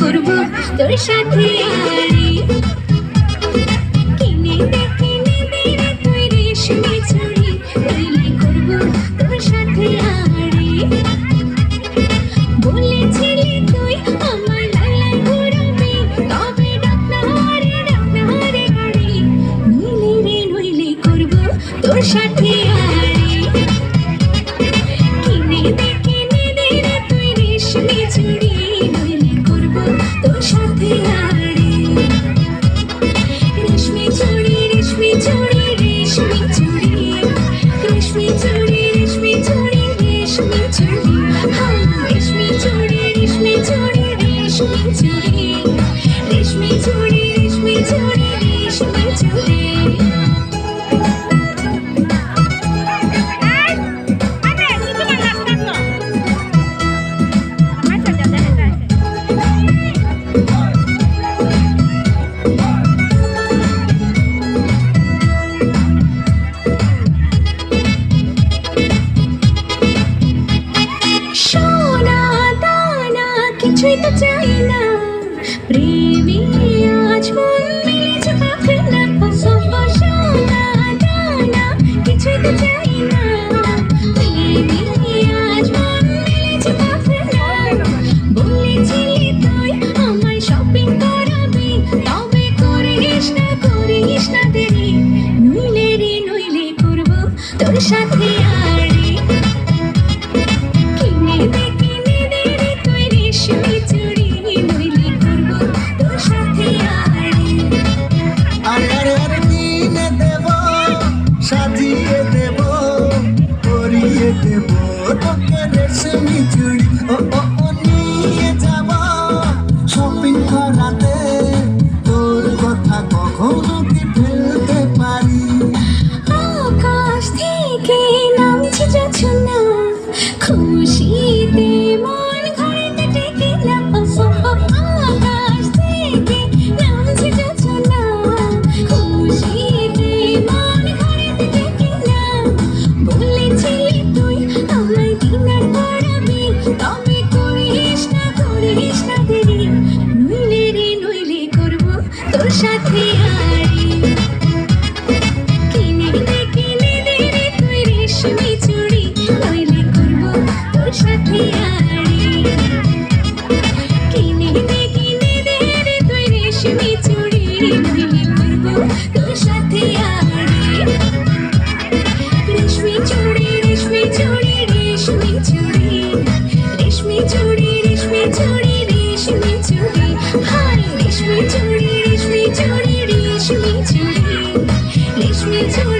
করব তোর সাথে। কিছুই তো চাই না। প্রেমী আজ মন সাথে আরে। কিনে দে কিনে দে রে তুই রেশমি চুড়ি নইলে করব তোর সাথে আরে। আরে আরে আরে, কিনে দেব, সাজিয়ে দেব পরিয়ে দেব তোকে রেশমি চুড়ি ও ও ও, নিয়ে যাব শপিং করাতে, তোর কথা কখনো to